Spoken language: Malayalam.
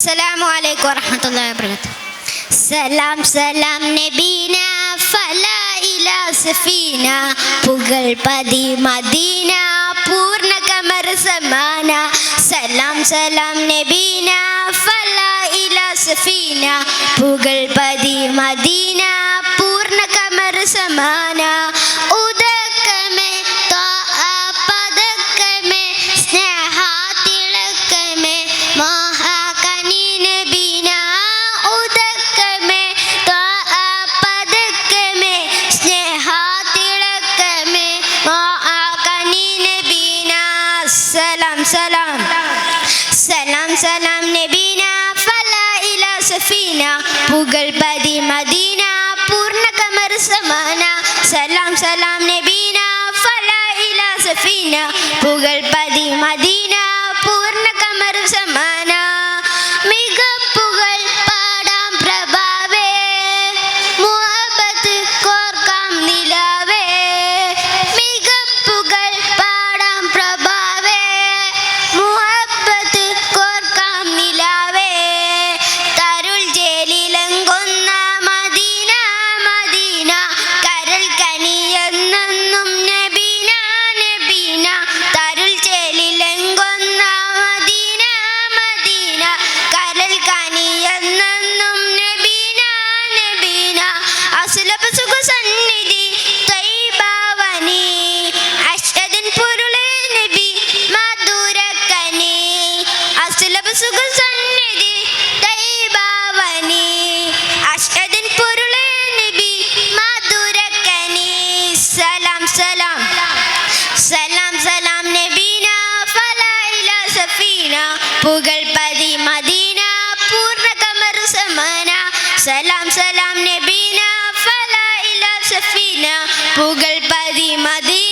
السلام عليكم ورحمة الله وبركاته സലാം സലാം നബീന ഫലാ ഇലാ സഫീന പുകൾ പതി മദീന പൂർണ്ണ കമർ സമാന സലാം സലാം നബീന ഫലാ ഇലാ സഫീന പുകൾ പതി മദീന പൂർണ്ണ കമർ സമാന സലാം നബീന ഫലാ ഇലാ സഫീന. പുകൾ പതി മദീന പൂർണ കമർ സമാന. സലാം സലാം നബീന ഫല ഇലാ സഫീന. പുകൾ പതി മദീന പുകൾ പതി മദീന പൂർണ കമർ സമാന. സലാം സലാം നബീന ഫലായില സഫീന. പുകൾപതി മദീന